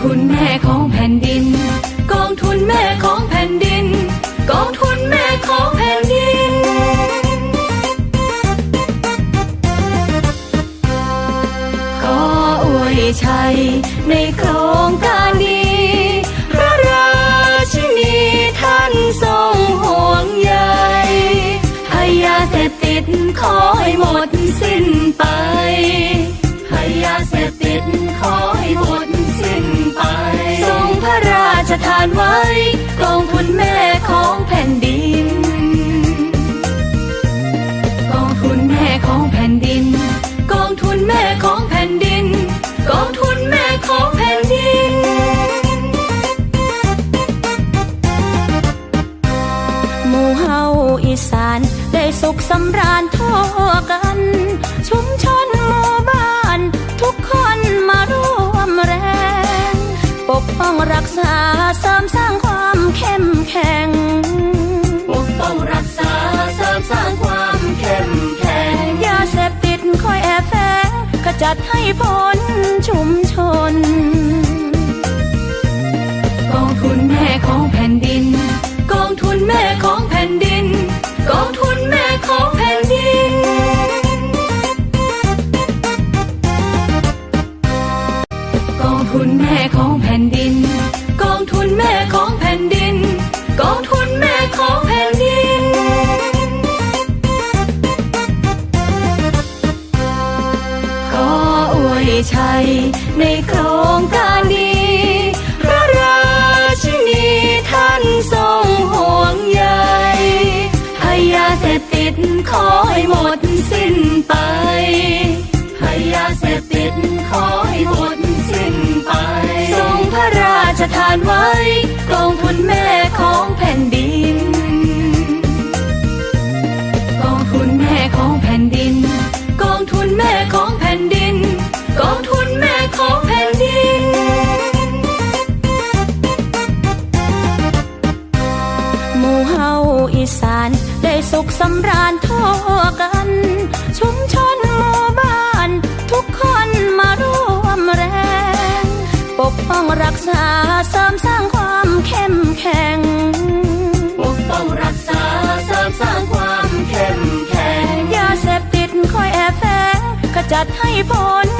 ทุนแม่ของแผ่นดิน กองทุนแม่ของแผ่นดิน กองทุนแม่ของแผ่นดิน ขออวยชัยในโครงการดีพระราชินีท่านทรงห่วงใยให้ยาเสพติดขอให้หมดสิ้นไปให้ยาเสพติดขอให้หมด ทานไว้กองทุนแม่ของแผ่นดิน กองทุนแม่ของแผ่นดิน กองทุนแม่ของแผ่นดิน กองทุนแม่ของแผ่นดิน หมู่เฮาอีสานได้สุขสำราญทั่วกัน ชุม กป้องรักษาเสริมสร้างความเข้มแข็ง ปกป้องรักษาเสริมสร้างความเข้มแข็งยาเสพติดคอยแอบแฝงขจัดให้พ้นชุมชน กองทุนแม่ของแผ่นดิน กองทุนแม่ของแผ่นดิน กองทุนแม่ของแผ่นดินกองทุนแม่ของ ของแผ่นดินขออวยชัยในโครงการดี พระราชินีท่านทรงห่วงใยให้ยาเสพติดขอให้หมดสิ้นไปให้ยาเสพติดขอให้หมดสิ้นไป ทรงพระราชทานไว้ หมู่เฮาอีสาน ได้สุขสำราญทั่วกัน ชุมชนหมู่บ้าน ทุกคนมาร่วมแรง ปกป้องรักษาเสริมสร้างความเข้มแข็ง ปกป้องรักษาเสริมสร้างความเข้มแข็ง ยาเสพติดคอยแอบแฝงขจัดให้พ้นชุมชน